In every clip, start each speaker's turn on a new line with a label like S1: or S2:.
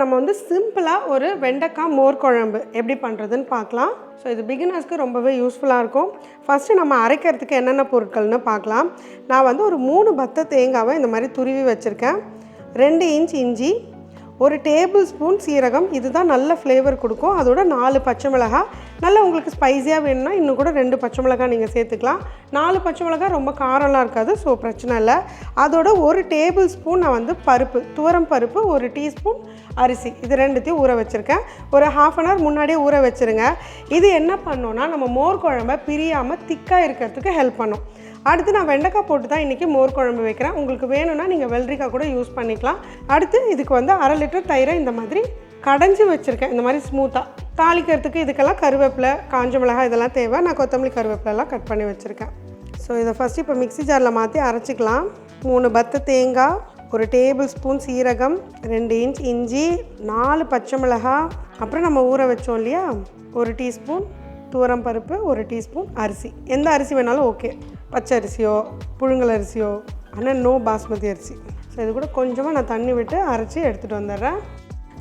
S1: நம்ம வந்து சிம்பிளாக ஒரு வெண்டைக்காய் மோர் குழம்பு எப்படி பண்ணுறதுன்னு பார்க்கலாம். ஸோ இது பிகினர்ஸ்க்கு ரொம்பவே யூஸ்ஃபுல்லாக இருக்கும். ஃபஸ்ட்டு நம்ம அரைக்கிறதுக்கு என்னென்ன பொருட்கள்னு பார்க்கலாம். நான் வந்து ஒரு மூணு பத்த தேங்காவை இந்த மாதிரி துருவி வச்சுருக்கேன். ரெண்டு இன்ச் இஞ்சி ஒரு டேபிள் ஸ்பூன் சீரகம். இதுதான் நல்ல ஃப்ளேவர் கொடுக்கும். அதோட நாலு பச்சை மிளகாய் நல்லா உங்களுக்கு ஸ்பைஸியாக வேணும்னா இன்னும் கூட ரெண்டு பச்சை மிளகாய் நீங்கள் சேர்த்துக்கலாம். நாலு பச்சை மிளகாய் ரொம்ப காரம்லாம் இருக்காது ஸோ பிரச்சனை இல்லை. அதோட ஒரு டேபிள் ஸ்பூன் நான் வந்து பருப்பு துவரம் பருப்பு ஒரு டீஸ்பூன் அரிசி. இது ரெண்டுத்தையும் ஊற வச்சுருக்கேன். ஒரு ஹாஃப் அன் ஹவர் முன்னாடியே ஊற வச்சுருங்க. இது என்ன பண்ணோன்னா நம்ம மோர் குழம்ப பிரியாமல் திக்காக இருக்கிறதுக்கு ஹெல்ப் பண்ணும். அடுத்து நான் வெண்டைக்காய் போட்டு தான் இன்றைக்கி மோர் குழம்பு வைக்கிறேன். உங்களுக்கு வேணும்னா நீங்கள் வெள்ளரிக்காய் கூட யூஸ் பண்ணிக்கலாம். அடுத்து இதுக்கு வந்து அரை லிட்டர் தயிரை இந்த மாதிரி கடைஞ்சி வச்சுருக்கேன். இந்த மாதிரி ஸ்மூத்தாக தாளிக்கிறதுக்கு இதுக்கெல்லாம் கருவேப்பிலை காஞ்ச மிளகாய் இதெல்லாம் தேவை. நான் கொத்தமல்லி கருவேப்பிலெல்லாம் கட் பண்ணி வச்சுருக்கேன். ஸோ இதை ஃபஸ்ட்டு இப்போ மிக்ஸி ஜாரில் மாற்றி அரைச்சிக்கலாம். மூணு பத்து தேங்காய் ஒரு டேபிள் ஸ்பூன் சீரகம் ரெண்டு இன்ச் இஞ்சி நாலு பச்சை மிளகாய். அப்புறம் நம்ம ஊற வச்சோம் இல்லையா? ஒரு டீஸ்பூன் தூரம் பருப்பு ஒரு டீஸ்பூன் அரிசி. எந்த அரிசி வேணாலும் ஓகே பச்சை அரிசியோ புழுங்கல் அரிசியோ ஆனால் நோ பாஸ்மதி அரிசி. ஸோ இது கூட கொஞ்சமாக நான் தண்ணி விட்டு அரைச்சி எடுத்துகிட்டு வந்துடுறேன்.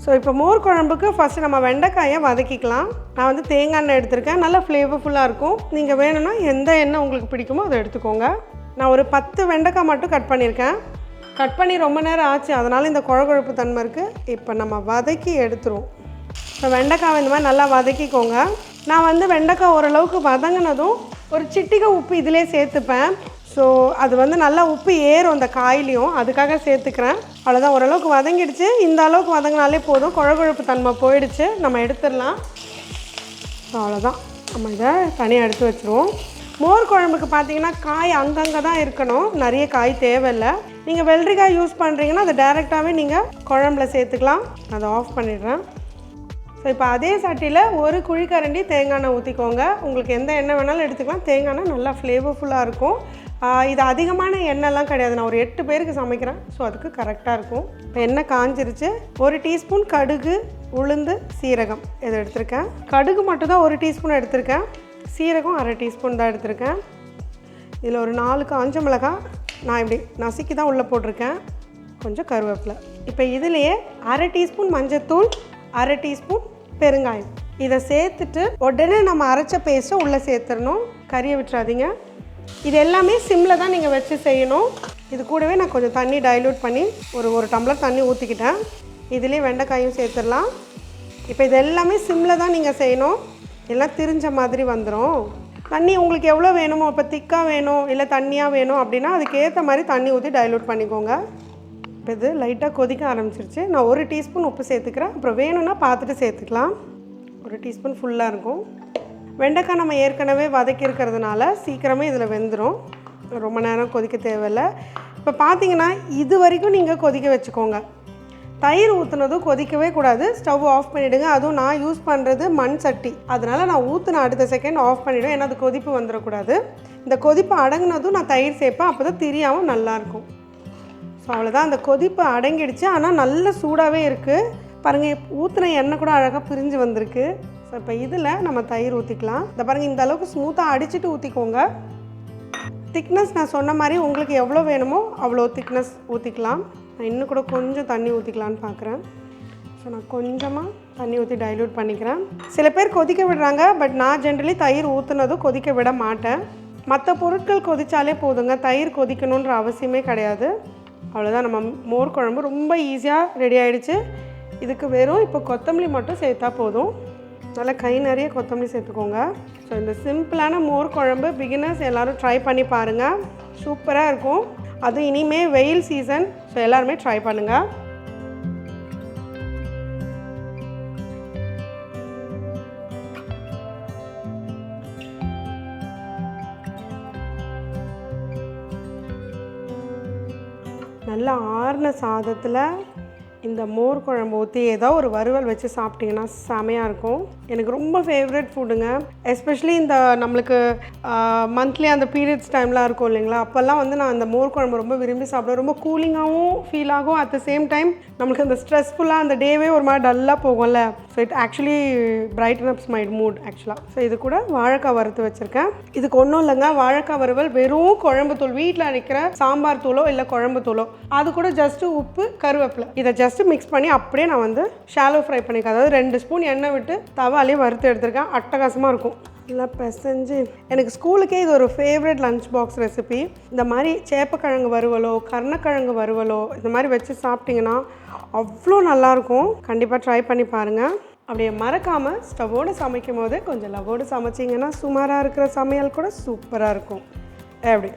S1: ஸோ இப்போ மோர் குழம்புக்கு ஃபஸ்ட்டு நம்ம வெண்டைக்காயை வதக்கிக்கலாம். நான் வந்து தேங்காய் எண்ணெய் எடுத்திருக்கேன். நல்லா ஃப்ளேவர்ஃபுல்லாக இருக்கும். நீங்கள் வேணும்னா எந்த எண்ணெய் உங்களுக்கு பிடிக்குமோ அதை எடுத்துக்கோங்க. நான் ஒரு பத்து வெண்டைக்காய் மட்டும் கட் பண்ணியிருக்கேன் கட் பண்ணி ரொம்ப நேரம் ஆச்சு. அதனால் இந்த குழகுழப்பு தன்மை இருக்குது இப்போ நம்ம வதக்கி எடுத்துருவோம். இப்போ வெண்டைக்காய் இந்த மாதிரி நல்லா வதக்கிக்கோங்க. நான் வந்து வெண்டைக்காய் ஓரளவுக்கு வதங்கினதும் ஒரு சிட்டிகை உப்பு இதிலே சேர்த்துப்பேன். ஸோ அது வந்து நல்லா உப்பு ஏறும் அந்த காயிலையும். அதுக்காக சேர்த்துக்கிறேன். அவ்வளோதான் ஓரளவுக்கு வதங்கிடுச்சு. இந்த அளவுக்கு வதங்கினாலே போதும். குழகுழப்பு தன்மை போயிடுச்சு. நம்ம எடுத்துடலாம். ஸோ அவ்வளோதான் நம்ம இதை தனியாக எடுத்து வச்சுருவோம். மோர் குழம்புக்கு பார்த்தீங்கன்னா காய் அங்கங்கே தான் இருக்கணும். நிறைய காய் தேவையில்லை. நீங்கள் வெள்ளரிக்காய் யூஸ் பண்ணுறீங்கன்னா அதை டைரெக்டாகவே நீங்கள் குழம்புல சேர்த்துக்கலாம். அதை ஆஃப் பண்ணிடுறேன். ஸோ இப்போ அதே சட்டியில் ஒரு குழிக்கரண்டி தேங்காய் எண்ணெய் ஊற்றிக்கோங்க உங்களுக்கு எந்த எண்ணெய் வேணாலும் எடுத்துக்கலாம். தேங்காய் எண்ணெய் நல்லா ஃப்ளேவர்ஃபுல்லாக இருக்கும். இது அதிகமான எண்ணெய்லாம் கிடையாது. நான் ஒரு எட்டு பேருக்கு சமைக்கிறேன். ஸோ அதுக்கு கரெக்டாக இருக்கும். இப்போ எண்ணெய் காஞ்சிருச்சு. ஒரு டீஸ்பூன் கடுகு உளுந்து சீரகம் இதை எடுத்திருக்கேன். கடுகு மட்டும் தான் ஒரு டீஸ்பூன் எடுத்திருக்கேன். சீரகம் அரை டீஸ்பூன் தான் எடுத்திருக்கேன். இதில் ஒரு நாலு காஞ்ச மிளகாய் நான் இப்படி நசுக்கி தான் உள்ளே போட்டிருக்கேன். கொஞ்சம் கருவேப்பிலை. இப்போ இதுலேயே அரை டீஸ்பூன் மஞ்சத்தூள் அரை டீஸ்பூன் பெருங்காயம். இதை சேர்த்துட்டு உடனே நம்ம அரைச்ச பேஸ்ட்டை உள்ளே சேர்த்துடணும். கறியை விட்டுறாதீங்க. இது எல்லாமே சிம்மில் தான் நீங்கள் வச்சு செய்யணும். இது கூடவே நான் கொஞ்சம் தண்ணி டைல்யூட் பண்ணி ஒரு ஒரு டம்ளர் தண்ணி ஊற்றிக்கிட்டேன் இதுலேயே வெண்டைக்காயும் சேர்த்துடலாம். இப்போ இது எல்லாமே சிம்மில் தான் நீங்கள் செய்யணும். எல்லாம் திரிஞ்ச மாதிரி வந்துடும் தண்ணி உங்களுக்கு எவ்வளோ வேணுமோ இப்போ திக்காக வேணும் இல்லை தண்ணியாக வேணும் அப்படின்னா அதுக்கேற்ற மாதிரி தண்ணி ஊற்றி டைல்யூட் பண்ணிக்கோங்க. இப்போ இது லைட்டாக கொதிக்க ஆரம்பிச்சிருச்சு. நான் ஒரு டீஸ்பூன் உப்பு சேர்த்துக்கிறேன். அப்புறம் வேணும்னா பார்த்துட்டு சேர்த்துக்கலாம். ஒரு டீஸ்பூன் ஃபுல்லாக இருக்கும். வெண்டைக்காய் நம்ம ஏற்கனவே வதக்கியிருக்கிறதுனால சீக்கிரமே இதில் வெந்துடும் ரொம்ப நேரம் கொதிக்க தேவையில்ல. இப்போ பார்த்தீங்கன்னா இது வரைக்கும் நீங்கள் கொதிக்க வச்சுக்கோங்க. தயிர் ஊற்றுனதும் கொதிக்கவே கூடாது. ஸ்டவ் ஆஃப் பண்ணிவிடுங்க அதுவும் நான் யூஸ் பண்ணுறது மண் சட்டி. அதனால் நான் ஊற்றின அடுத்த செகண்ட் ஆஃப் பண்ணிவிடுவேன் ஏன்னா அது கொதிப்பு வந்துடக்கூடாது. இந்த கொதிப்பு அடங்கினதும் நான் தயிர் சேர்ப்பேன். அப்போ தான் தெரியாமல் நல்லாயிருக்கும். ஸோ அவ்வளோதான். அந்த கொதிப்பு அடங்கிடுச்சு. ஆனால் நல்ல சூடாகவே இருக்குது. பாருங்கள் ஊற்றின எண்ணெய் கூட அழகாக பிரிஞ்சு வந்திருக்கு. ஸோ இப்போ இதில் நம்ம தயிர் ஊற்றிக்கலாம் இந்த பாருங்கள் இந்த அளவுக்கு ஸ்மூத்தாக அடிச்சுட்டு ஊற்றிக்கோங்க திக்னஸ் நான் சொன்ன மாதிரி உங்களுக்கு எவ்வளோ வேணுமோ அவ்வளோ திக்னஸ் ஊற்றிக்கலாம் நான் இன்னும் கூட கொஞ்சம் தண்ணி ஊற்றிக்கலான்னு பார்க்குறேன் ஸோ நான் கொஞ்சமாக தண்ணி ஊற்றி டைல்யூட் பண்ணிக்கிறேன். சில பேர் கொதிக்க விடுறாங்க பட் நான் ஜென்ரலி தயிர் ஊற்றுனதும் கொதிக்க விட மாட்டேன். மற்ற பொருட்கள் கொதிச்சாலே போதுங்க. தயிர் கொதிக்கணுன்ற அவசியமே கிடையாது. அவ்வளோதான் நம்ம மோர் குழம்பு ரொம்ப ஈஸியாக ரெடி ஆகிடுச்சு இதுக்கு வெறும் இப்போ கொத்தமல்லி மட்டும் சேர்த்தா போதும். நல்லா கை நிறைய கொத்தமல்லி சேர்த்துக்கோங்க. ஸோ இந்த சிம்பிளான மோர் குழம்பு பிகினர்ஸ் எல்லோரும் ட்ரை பண்ணி பாருங்கள் சூப்பராக இருக்கும். அதுவும் இனிமே வெயில் சீசன் ஸோ எல்லாருமே ட்ரை பண்ணுங்கள் நல்லா ஆறுன சாதத்தில் இந்த மோர் குழம்பு ஊற்றி ஏதோ ஒரு வறுவல் வச்சு சாப்பிட்டிங்கன்னா செமையாக இருக்கும். எனக்கு ரொம்ப ஃபேவரட் ஃபுட்டுங்க எஸ்பெஷலி இந்த நம்மளுக்கு மந்த்லி அந்த பீரியட்ஸ் டைம்லாம் இருக்கும் இல்லைங்களா? அப்போல்லாம் வந்து நான் அந்த மோர் குழம்பு ரொம்ப விரும்பி சாப்பிடுவேன். ரொம்ப கூலிங்காகவும் ஃபீல் ஆகும். அட் த சேம் டைம் நம்மளுக்கு அந்த ஸ்ட்ரெஸ்ஃபுல்லாக அந்த டேவே ஒரு மாதிரி டல்லாக போகும்ல. So it actually brighten ups my mood ஆக்சுவலாக ஸோ இது கூட வாழைக்காய் வறுத்து வச்சுருக்கேன். இதுக்கு ஒன்றும் இல்லைங்க. வாழைக்காய் வறுவல் வெறும் குழம்பு தூள் வீட்டில் அரைக்கிற சாம்பார் தூளோ இல்லை குழம்பு தூளோ அது கூட ஜஸ்ட்டு உப்பு கருவேப்பிலை. இதை ஜஸ்ட்டு மிக்ஸ் பண்ணி அப்படியே நான் வந்து ஷாலோ ஃப்ரை பண்ணிக்க அதாவது ரெண்டு ஸ்பூன் எண்ணெய் விட்டு தவாலேயே வறுத்து எடுத்திருக்கேன். அட்டகாசமாக இருக்கும். நல்லா பிசைஞ்சு. எனக்கு ஸ்கூலுக்கே இது ஒரு ஃபேவரட் லஞ்ச் பாக்ஸ் ரெசிபி இந்த மாதிரி சேப்பக்கிழங்கு வறுவலோ கருணக்கிழங்கு வறுவலோ இந்த மாதிரி வச்சு சாப்பிட்டிங்கன்னா அவ்வளோ நல்லாயிருக்கும். கண்டிப்பாக ட்ரை பண்ணி பாருங்கள் அப்படியே மறக்காமல் ஸ்டவோடு சமைக்கும் போது கொஞ்சம் லவோடு சமைச்சிங்கன்னா சுமாராக இருக்கிற சமையல் கூட சூப்பராக இருக்கும். எப்படி?